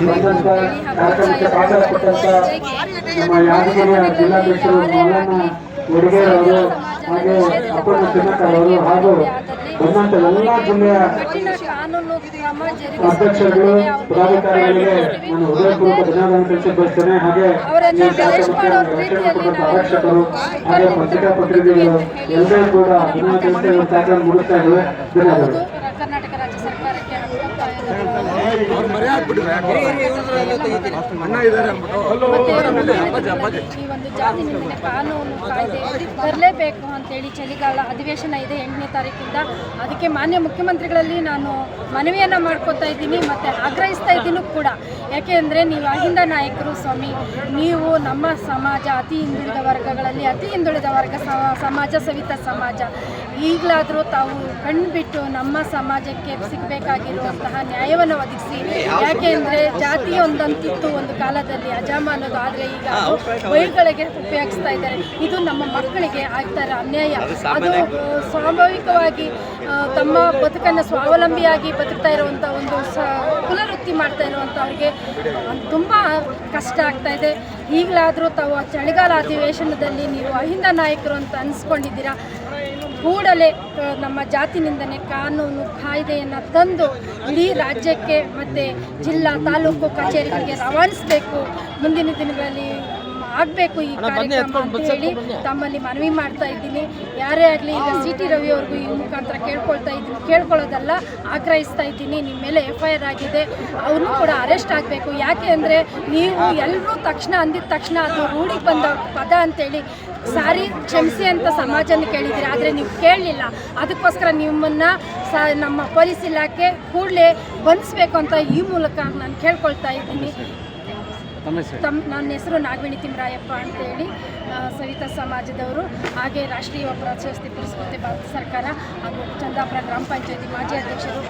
ಕಾನೂನು ಕಾಯ್ದೆ ಹಾಗೆ ಅಪ್ಪಣ್ಣ ತಿಮ್ಮಕ್ಕರ್ ಹಾಗೂ ಬಂದಂತ ಎಲ್ಲ ಜಿಲ್ಲೆಯ ಕಠಿಣ ಕಾನೂನು ಕ್ರಮ ಅಧ್ಯಕ್ಷರುಗಳು ಜರುಗಿಸುವ ಪದಾಧಿಕಾರಿಗಳಿಗೆ ನಾನು ಹೃದಯಪೂರ್ವಕ ಧನ್ಯವಾದ ತಿಳಿಸಿ ಬಯಸ್ತೇನೆ ಹಾಗೆ ಈ ಕಾರ್ಯಕ್ರಮಕ್ಕೆ ಹಾಗೆ ಪತ್ರಿಕಾ ಪತ್ರಿಕೆಗಳು ಎಲ್ಲರೂ ಕೂಡ ಧನ್ಯವಾದ ಮುಗಿಸ್ತಾ ಇದ್ದೇವೆ ಧನ್ಯವಾದಗಳು Thank you. ಮತ್ತೆ ಈ ಒಂದು ಜಾತಿ ಕಾನೂನು ಕಾಯ್ದೆ ಬರಲೇಬೇಕು ಅಂತೇಳಿ ಚಳಿಗಾಲ ಅಧಿವೇಶನ ಇದೆ ಎಂಟನೇ ತಾರೀಕಿಂದ. ಅದಕ್ಕೆ ಮಾನ್ಯ ಮುಖ್ಯಮಂತ್ರಿಗಳಲ್ಲಿ ನಾನು ಮನವಿಯನ್ನು ಮಾಡ್ಕೊತಾ ಇದ್ದೀನಿ ಮತ್ತು ಆಗ್ರಹಿಸ್ತಾ ಇದ್ದೀನಿ ಕೂಡ. ಯಾಕೆಂದರೆ ನೀವು ಅಹಿಂದ ನಾಯಕರು ಸ್ವಾಮಿ ನೀವು ನಮ್ಮ ಸಮಾಜ ಅತಿ ಹಿಂದುಳಿದ ವರ್ಗಗಳಲ್ಲಿ ಅತಿ ಹಿಂದುಳಿದ ವರ್ಗ ಸಮಾಜ ಸವಿತ ಸಮಾಜ. ಈಗಲಾದರೂ ತಾವು ಕಣ್ಬಿಟ್ಟು ನಮ್ಮ ಸಮಾಜಕ್ಕೆ ಸಿಗಬೇಕಾಗಿರುವಂತಹ ನ್ಯಾಯವನ್ನು ಒದಗಿಸಿ ಯಾಕೆ ಅಂದರೆ ಜಾತಿ ಒಂದಂತಿತ್ತು ಒಂದು ಕಾಲದಲ್ಲಿ ಅಜಾಮ ಅನ್ನೋದು ಆದರೆ ಈಗ ವೈಗಳಿಗೆ ಉಪಯೋಗಿಸ್ತಾ ಇದ್ದಾರೆ. ಇದು ನಮ್ಮ ಮಕ್ಕಳಿಗೆ ಆಗ್ತಾ ಇರೋ ಅನ್ಯಾಯ. ಅದು ಸ್ವಾಭಾವಿಕವಾಗಿ ತಮ್ಮ ಬದುಕನ್ನು ಸ್ವಾವಲಂಬಿಯಾಗಿ ಬದುಕ್ತಾ ಇರುವಂಥ ಒಂದು ಸ ಮಾಡ್ತಾ ಮಾಡ್ತಾ ಇರುವಂಥವ್ರಿಗೆ ತುಂಬ ಕಷ್ಟ ಆಗ್ತಾ ಇದೆ. ಈಗಲಾದರೂ ತಾವು ಚಳಿಗಾಲ ಅಧಿವೇಶನದಲ್ಲಿ ನೀವು ಅಹಿಂದ ನಾಯಕರು ಅಂತ ಅನಿಸ್ಕೊಂಡಿದ್ದೀರಾ? ಕೂಡಲೇ ನಮ್ಮ ಜಾತಿ ನಿಂದನೆ ಕಾನೂನು ಕಾಯ್ದೆಯನ್ನು ತಂದು ಇಡೀ ರಾಜ್ಯಕ್ಕೆ ಮತ್ತು ಜಿಲ್ಲಾ ತಾಲೂಕು ಕಚೇರಿಗಳಿಗೆ ರವಾನಿಸಬೇಕು. ಮುಂದಿನ ದಿನಗಳಲ್ಲಿ ಆಗಬೇಕು ಈ ಕಾರ್ಯಕ್ರಮ ಅಂತ ಹೇಳಿ ತಮ್ಮಲ್ಲಿ ಮನವಿ ಮಾಡ್ತಾ ಇದ್ದೀನಿ. ಯಾರೇ ಆಗಲಿ ಈಗ ಸಿ ಟಿ ರವಿ ಅವ್ರಿಗೂ ಈ ಮುಖಾಂತರ ಕೇಳ್ಕೊಳ್ತಾ ಇದ್ದೀನಿ. ಕೇಳ್ಕೊಳ್ಳೋದಲ್ಲ ಆಗ್ರಹಿಸ್ತಾ ಇದ್ದೀನಿ. ನಿಮ್ಮ ಮೇಲೆ ಎಫ್ ಐ ಆರ್ ಆಗಿದೆ. ಅವ್ರನ್ನೂ ಕೂಡ ಅರೆಸ್ಟ್ ಆಗಬೇಕು. ಯಾಕೆ ಅಂದರೆ ನೀವು ಎಲ್ಲರೂ ತಕ್ಷಣ ಅಂದಿದ ತಕ್ಷಣ ಅದು ರೂಢಿಗೆ ಬಂದ ಪದ ಅಂತೇಳಿ ಸಾರಿ ಕ್ಷಮಿಸಿ ಅಂತ ಸಮಾಜನ ಕೇಳಿದ್ದೀರಿ. ಆದರೆ ನೀವು ಕೇಳಲಿಲ್ಲ. ಅದಕ್ಕೋಸ್ಕರ ನಿಮ್ಮನ್ನು ಸ ನಮ್ಮ ಪೊಲೀಸ್ ಇಲಾಖೆ ಕೂಡಲೇ ಬಂಧಿಸಬೇಕು ಅಂತ ಈ ಮೂಲಕ ನಾನು ಕೇಳ್ಕೊಳ್ತಾ ಇದ್ದೀನಿ. ತಮ್ಮ ನನ್ನ ಹೆಸರು ನಾಗವೇಣಿ ತಿಮ್ರಾಯಪ್ಪ ಅಂತೇಳಿ. ಸವಿತಾ ಸಮಾಜದವರು, ಹಾಗೆ ರಾಷ್ಟ್ರೀಯ ಪ್ರಶಸ್ತಿ ಪುರಸ್ಕೃತಿ ಭಾರತ ಸರ್ಕಾರ ಹಾಗೂ ಚಂದಾಪುರ ಗ್ರಾಮ ಪಂಚಾಯತಿ ಮಾಜಿ ಅಧ್ಯಕ್ಷರು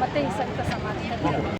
ಮತ್ತು ಈ ಸವಿತಾ ಸಮಾಜದಲ್ಲಿ